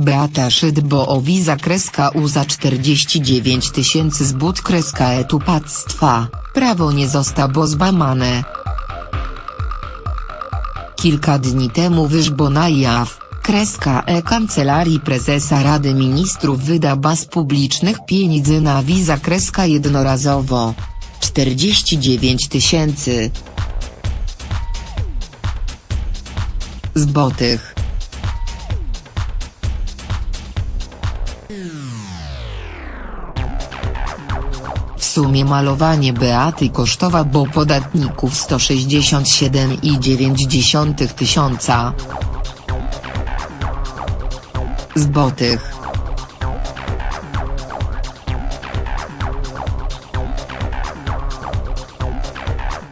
Beata Szydbo o wiza kreska U za 49 tysięcy zbót kreska etupactwa, prawo nie zostało złamane. Kilka dni temu wyszło na jaw, kreska e Kancelarii Prezesa Rady Ministrów wyda baz publicznych pieniędzy na wiza kreska jednorazowo. 49 tysięcy złotych. Sumie malowanie Beaty kosztowało podatników 167,9 tysiąca złotych.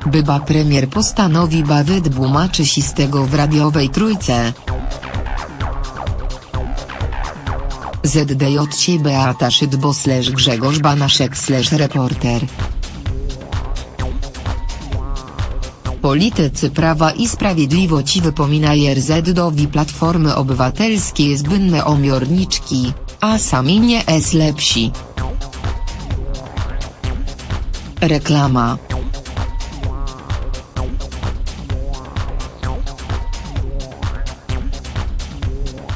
Byba premier postanowi bawyt tłumaczy się z tego w radiowej trójce. ZDJ Beata Szydbo slash Grzegorz Banaszek slash reporter. Politycy Prawa i Sprawiedliwości wypominają RZ-dowi Platformy Obywatelskiej zbędne omiorniczki, a sami nie es lepsi. Reklama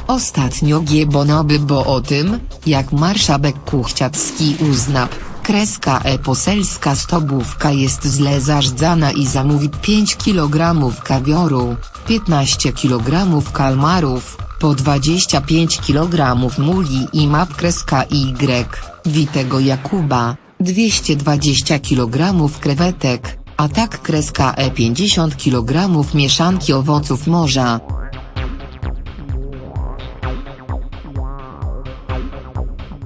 Ostatnio Giebonoby bo o tym, jak marszałek Kuchciacki uzna, kreska e poselska stobówka jest źle zarządzana i zamówi 5 kg kawioru, 15 kg kalmarów, po 25 kg muli i map kreska Y, Witego Jakuba, 220 kg krewetek, a tak kreska e 50 kg mieszanki owoców morza.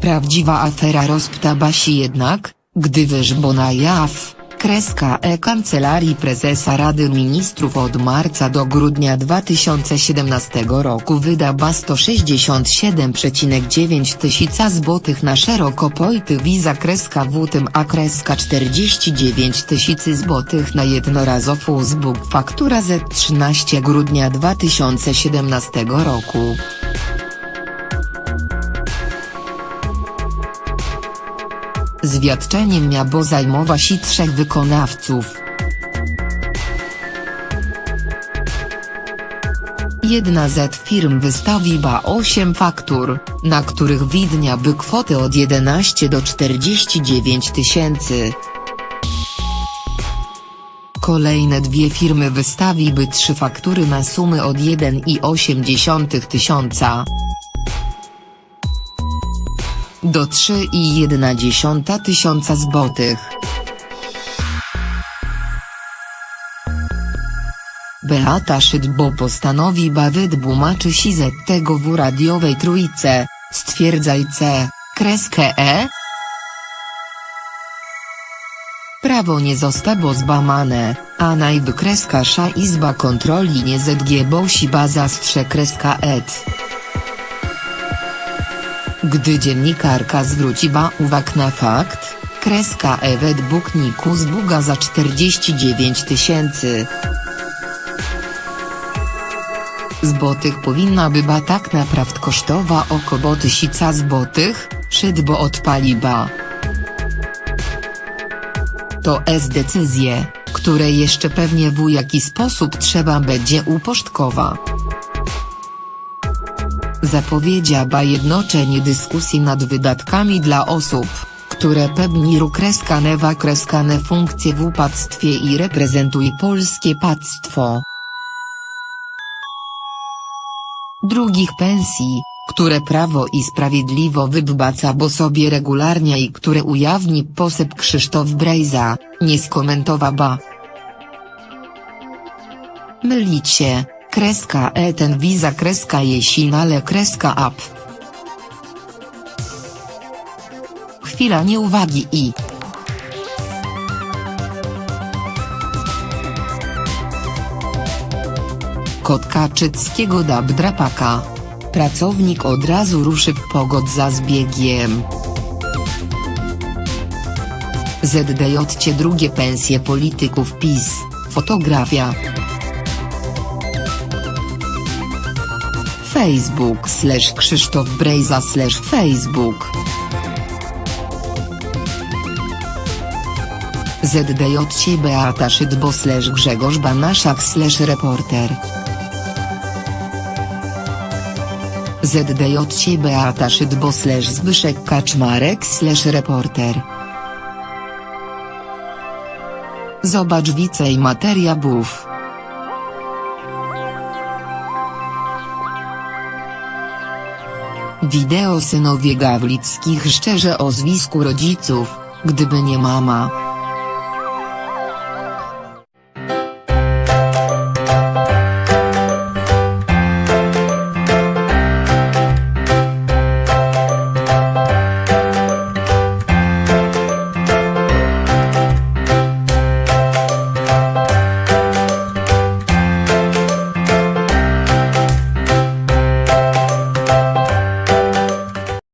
Prawdziwa afera rozptaba się jednak, gdy wyszło na jaw, kreska e Kancelarii Prezesa Rady Ministrów od marca do grudnia 2017 roku wyda ba 167,9 tysiąca złotych na szeroko pojęty wiza kreska w tym a kreska 49 tysięcy złotych na jednorazową zbóg faktura z 13 grudnia 2017 roku. Zwiadczeniem miało zajmować się trzech wykonawców. Jedna z firm wystawiła 8 faktur, na których widnia by kwoty od 11 do 49 tysięcy. Kolejne dwie firmy wystawiły trzy faktury na sumy od 1,8 tysiąca do 3,1 tysiąca złotych. Beata Szydbo postanowi bawyt tłumaczy się z tego w radiowej trójce, stwierdzaj C, kreskę E. Prawo nie zostało złamane, a najwykresksza Izba Kontroli nie ZG baza strze kreska et. Gdy dziennikarka zwróciła uwagę na fakt, kreska E według Niku zbuga za 49 tysięcy złotych powinna była tak naprawdę kosztowa około tysiąca złotych, szydbo odpaliba. To jest decyzje, które jeszcze pewnie w jaki sposób trzeba będzie uporządkować zapowiedziała jednoczenie dyskusji nad wydatkami dla osób, które pełnią kreskanewa kreskane funkcje w upactwie i reprezentują polskie pactwo. Drugich pensji, które Prawo i Sprawiedliwo wybbaca bo sobie regularnie i które ujawni posep Krzysztof Brejza, nie skomentowała. Mylicie kreska e ten wiza kreska jesinale kreska up. Chwila nieuwagi i. Kot Kaczyckiego dab drapaka. Pracownik od razu ruszy w pogod za zbiegiem. ZDJ drugie pensje polityków PiS, fotografia. Facebook slash Krzysztof Brejza slash Facebook. ZDJ Beata Szydbo slash Grzegorz Banaszak slash reporter. ZDJ Beata Szydbo slash Zbyszek Kaczmarek slash reporter. Zobacz więcej materiałów. Wideo synowie Gawlickich szczerze o zwisku rodziców, gdyby nie mama.